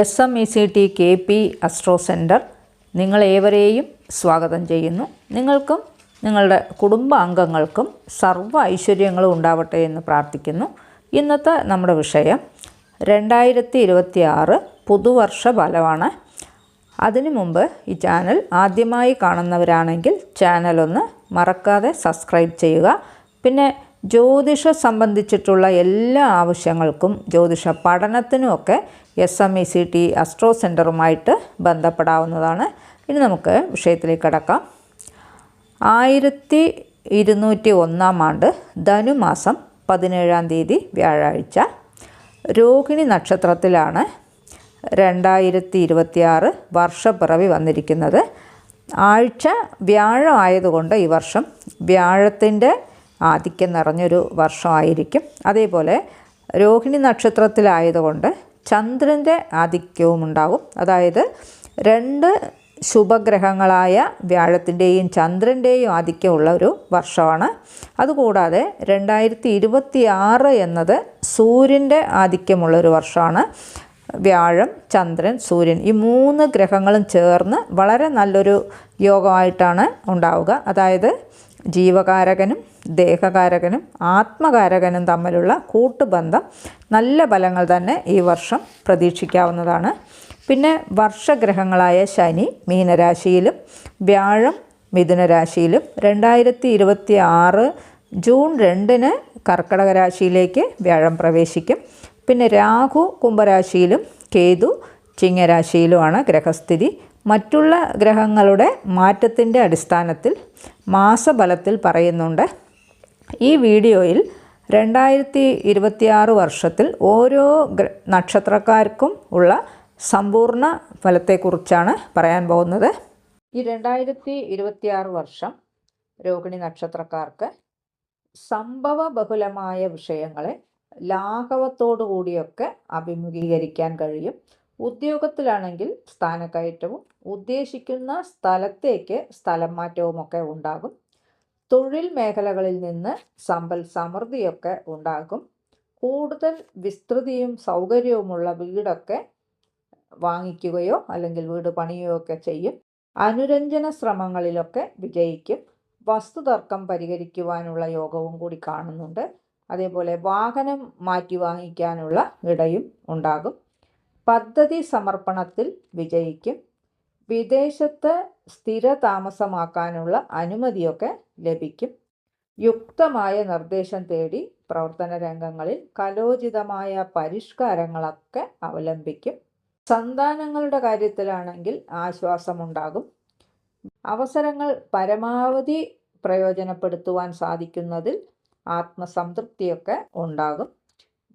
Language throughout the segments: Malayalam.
S M E C T K P astro centre നിങ്ങളേവരെയും സ്വാഗതം ചെയ്യുന്നു. നിങ്ങൾക്കും നിങ്ങളുടെ കുടുംബാംഗങ്ങൾക്കും സർവ ഐശ്വര്യങ്ങളും ഉണ്ടാവട്ടെ എന്ന് പ്രാർത്ഥിക്കുന്നു. ഇന്നത്തെ നമ്മുടെ വിഷയം രണ്ടായിരത്തി ഇരുപത്തി ആറ് പുതുവർഷ ഫലമാണ്. അതിനു മുമ്പ് ഈ ചാനൽ ആദ്യമായി കാണുന്നവരാണെങ്കിൽ ചാനലൊന്ന് മറക്കാതെ സബ്സ്ക്രൈബ് ചെയ്യുക. പിന്നെ ജ്യോതിഷ സംബന്ധിച്ചിട്ടുള്ള എല്ലാ ആവശ്യങ്ങൾക്കും ജ്യോതിഷ പഠനത്തിനുമൊക്കെ S M E C T astro സെന്ററുമായിട്ട് ബന്ധപ്പെടാവുന്നതാണ്. ഇനി നമുക്ക് വിഷയത്തിലേക്ക് കടക്കാം. ആയിരത്തി ഇരുന്നൂറ്റി ഒന്നാം ആണ്ട് ധനുമാസം പതിനേഴാം തീയതി വ്യാഴാഴ്ച. രോഹിണി നക്ഷത്രത്തിലാണ് രണ്ടായിരത്തി ഇരുപത്തിയാറ് വർഷപ്പിറവി വന്നിരിക്കുന്നത്. ആഴ്ച വ്യാഴം ആയതുകൊണ്ട് ഈ വർഷം വ്യാഴത്തിന്റെ ആധിക്യം നിറഞ്ഞൊരു വർഷമായിരിക്കും. അതേപോലെ രോഹിണി നക്ഷത്രത്തിലായതുകൊണ്ട് ചന്ദ്രന്റെ ആധിക്യവും ഉണ്ടാകും. അതായത് രണ്ട് ശുഭഗ്രഹങ്ങളായ വ്യാഴത്തിന്റെയും ചന്ദ്രന്റെയും ആധിക്യമുള്ള ഒരു വർഷമാണ്. അതുകൂടാതെ രണ്ടായിരത്തി ഇരുപത്തി ആറ് എന്നത് സൂര്യന്റെ ആധിക്യമുള്ളൊരു വർഷമാണ്. വ്യാഴം ചന്ദ്രൻ സൂര്യൻ ഈ മൂന്ന് ഗ്രഹങ്ങളും ചേർന്ന് വളരെ നല്ലൊരു യോഗമായിട്ടാണ് ഉണ്ടാവുക. അതായത് ജീവകാരകനും ദേഹകാരകനും ആത്മകാരകനും തമ്മിലുള്ള കൂട്ടുബന്ധം നല്ല ഫലങ്ങൾ തന്നെ ഈ വർഷം പ്രതീക്ഷിക്കാവുന്നതാണ്. പിന്നെ വർഷഗ്രഹങ്ങളായ ശനി മീനരാശിയിലും വ്യാഴം മിഥുനരാശിയിലും രണ്ടായിരത്തി ഇരുപത്തി ആറ് ജൂൺ രണ്ടിന് കർക്കടക രാശിയിലേക്ക് വ്യാഴം പ്രവേശിക്കും. പിന്നെ രാഹു കുംഭരാശിയിലും കേതു ചിങ്ങരാശിയിലുമാണ് ഗ്രഹസ്ഥിതി. മറ്റുള്ള ഗ്രഹങ്ങളുടെ മാറ്റത്തിന്റെ അടിസ്ഥാനത്തിൽ മാസബലത്തിൽ പറയുന്നുണ്ട്. ഈ വീഡിയോയിൽ രണ്ടായിരത്തി ഇരുപത്തിയാറ് വർഷത്തിൽ ഓരോ നക്ഷത്രക്കാർക്കും ഉള്ള സമ്പൂർണ ഫലത്തെക്കുറിച്ചാണ് പറയാൻ പോകുന്നത്. ഈ രണ്ടായിരത്തി ഇരുപത്തിയാറ് വർഷം രോഹിണി നക്ഷത്രക്കാർക്ക് സംഭവ ബഹുലമായ വിഷയങ്ങളെ ലാഘവത്തോടു കൂടിയൊക്കെ അഭിമുഖീകരിക്കാൻ കഴിയും. ഉദ്യോഗത്തിലാണെങ്കിൽ സ്ഥാനക്കയറ്റവും ഉദ്ദേശിക്കുന്ന സ്ഥലത്തേക്ക് സ്ഥലം മാറ്റവുമൊക്കെ ഉണ്ടാകും. തൊഴിൽ മേഖലകളിൽ നിന്ന് സമ്പൽ സമൃദ്ധിയൊക്കെ ഉണ്ടാകും. കൂടുതൽ വിസ്തൃതിയും സൗകര്യവുമുള്ള വീടൊക്കെ വാങ്ങിക്കുകയോ അല്ലെങ്കിൽ വീട് പണിയുകയോ ഒക്കെ ചെയ്യും. അനുരഞ്ജന ശ്രമങ്ങളിലൊക്കെ വിജയിക്കും. വസ്തുതർക്കം പരിഹരിക്കുവാനുള്ള യോഗവും കൂടി കാണുന്നുണ്ട്. അതേപോലെ വാഹനം മാറ്റി വാങ്ങിക്കാനുള്ള ഇടയും ഉണ്ടാകും. പദ്ധതി സമർപ്പണത്തിൽ വിജയിക്കും. വിദേശത്ത് സ്ഥിര താമസമാക്കാനുള്ള അനുമതിയൊക്കെ ലഭിക്കും. യുക്തമായ നിർദ്ദേശം തേടി പ്രവർത്തന രംഗങ്ങളിൽ കലോചിതമായ പരിഷ്കാരങ്ങളൊക്കെ അവലംബിക്കും. സന്താനങ്ങളുടെ കാര്യത്തിലാണെങ്കിൽ ആശ്വാസമുണ്ടാകും. അവസരങ്ങൾ പരമാവധി പ്രയോജനപ്പെടുത്തുവാൻ സാധിക്കുന്നതിൽ ആത്മസംതൃപ്തിയൊക്കെ ഉണ്ടാകും.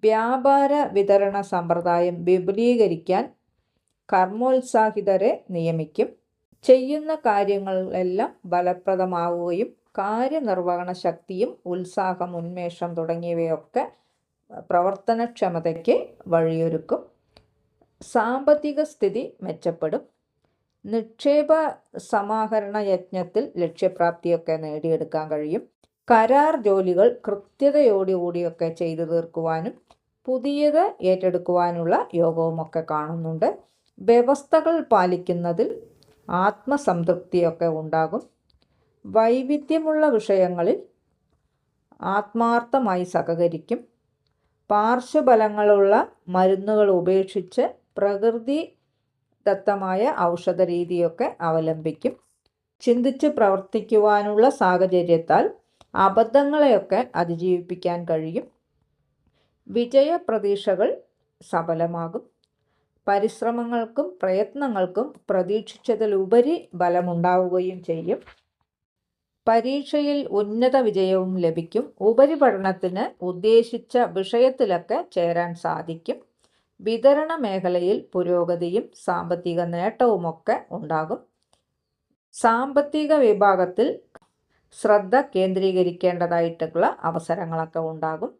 വ്യാപാര വിതരണ സമ്പ്രദായം വിപുലീകരിക്കാൻ കർമ്മോത്സാഹിതരെ നിയമിക്കും. ചെയ്യുന്ന കാര്യങ്ങളെല്ലാം ഫലപ്രദമാവുകയും കാര്യനിർവഹണ ശക്തിയും ഉത്സാഹം ഉന്മേഷം തുടങ്ങിയവയൊക്കെ പ്രവർത്തനക്ഷമതയ്ക്ക് വഴിയൊരുക്കും. സാമ്പത്തിക സ്ഥിതി മെച്ചപ്പെടും. നിക്ഷേപ സമാഹരണ യജ്ഞത്തിൽ ലക്ഷ്യപ്രാപ്തിയൊക്കെ നേടിയെടുക്കാൻ കഴിയും. കരാർ ജോലികൾ കൃത്യതയോടുകൂടിയൊക്കെ ചെയ്തു തീർക്കുവാനും പുതിയത് ഏറ്റെടുക്കുവാനുള്ള യോഗവുമൊക്കെ കാണുന്നുണ്ട്. വ്യവസ്ഥകൾ പാലിക്കുന്നതിൽ ആത്മസംതൃപ്തിയൊക്കെ ഉണ്ടാകും. വൈവിധ്യമുള്ള വിഷയങ്ങളിൽ ആത്മാർത്ഥമായി സഹകരിക്കും. പാർശ്വഫലങ്ങളുള്ള മരുന്നുകൾ ഉപേക്ഷിച്ച് പ്രകൃതി ദത്തമായ ഔഷധ രീതിയൊക്കെ അവലംബിക്കും. ചിന്തിച്ച് പ്രവർത്തിക്കുവാനുള്ള സാഹചര്യത്താൽ അബദ്ധങ്ങളെയൊക്കെ അതിജീവിപ്പിക്കാൻ കഴിയും. വിജയപ്രതീക്ഷകൾ സഫലമാകും. പരിശ്രമങ്ങൾക്കും പ്രയത്നങ്ങൾക്കും പ്രതീക്ഷിച്ചതിലുപരി ബലമുണ്ടാവുകയും ചെയ്യും. പരീക്ഷയിൽ ഉന്നത വിജയവും ലഭിക്കും. ഉപരിപഠനത്തിന് ഉദ്ദേശിച്ച വിഷയത്തിലൊക്കെ ചേരാൻ സാധിക്കും. വിതരണ മേഖലയിൽ പുരോഗതിയും സാമ്പത്തിക നേട്ടവുമൊക്കെ ഉണ്ടാകും. സാമ്പത്തിക വിഭാഗത്തിൽ ശ്രദ്ധ കേന്ദ്രീകരിക്കേണ്ടതായിട്ടുള്ള അവസരങ്ങളൊക്കെ ഉണ്ടാകും.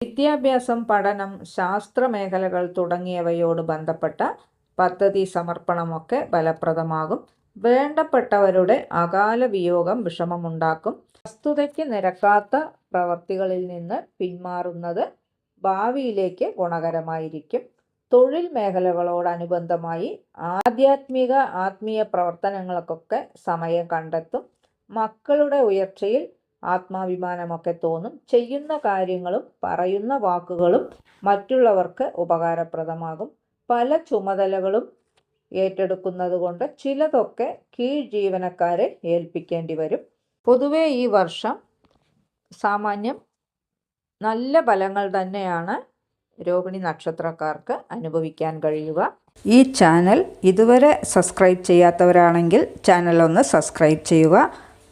വിദ്യാഭ്യാസം പഠനം ശാസ്ത്ര മേഖലകൾ തുടങ്ങിയവയോട് ബന്ധപ്പെട്ട പദ്ധതി സമർപ്പണമൊക്കെ ഫലപ്രദമാകും. വേണ്ടപ്പെട്ടവരുടെ അകാല വിയോഗം വിഷമമുണ്ടാക്കും. വസ്തുതയ്ക്ക് നിരക്കാത്ത പ്രവർത്തികളിൽ നിന്ന് പിന്മാറുന്നത് ഭാവിയിലേക്ക് ഗുണകരമായിരിക്കും. തൊഴിൽ മേഖലകളോടനുബന്ധമായി ആധ്യാത്മിക ആത്മീയ പ്രവർത്തനങ്ങൾക്കൊക്കെ സമയം കണ്ടെത്തും. മക്കളുടെ ഉയർച്ചയിൽ ആത്മാഭിമാനമൊക്കെ തോന്നും. ചെയ്യുന്ന കാര്യങ്ങളും പറയുന്ന വാക്കുകളും മറ്റുള്ളവർക്ക് ഉപകാരപ്രദമാകും. പല ചുമതലകളും ഏറ്റെടുക്കുന്നത് കൊണ്ട് ചിലതൊക്കെ കീഴ് ജീവനക്കാരെ ഏൽപ്പിക്കേണ്ടി വരും. പൊതുവെ ഈ വർഷം സാമാന്യം നല്ല ഫലങ്ങൾ തന്നെയാണ് രോഹിണി നക്ഷത്രക്കാർക്ക് അനുഭവിക്കാൻ കഴിയുക. ഈ ചാനൽ ഇതുവരെ സബ്സ്ക്രൈബ് ചെയ്യാത്തവരാണെങ്കിൽ ചാനൽ ഒന്ന് സബ്സ്ക്രൈബ് ചെയ്യുക.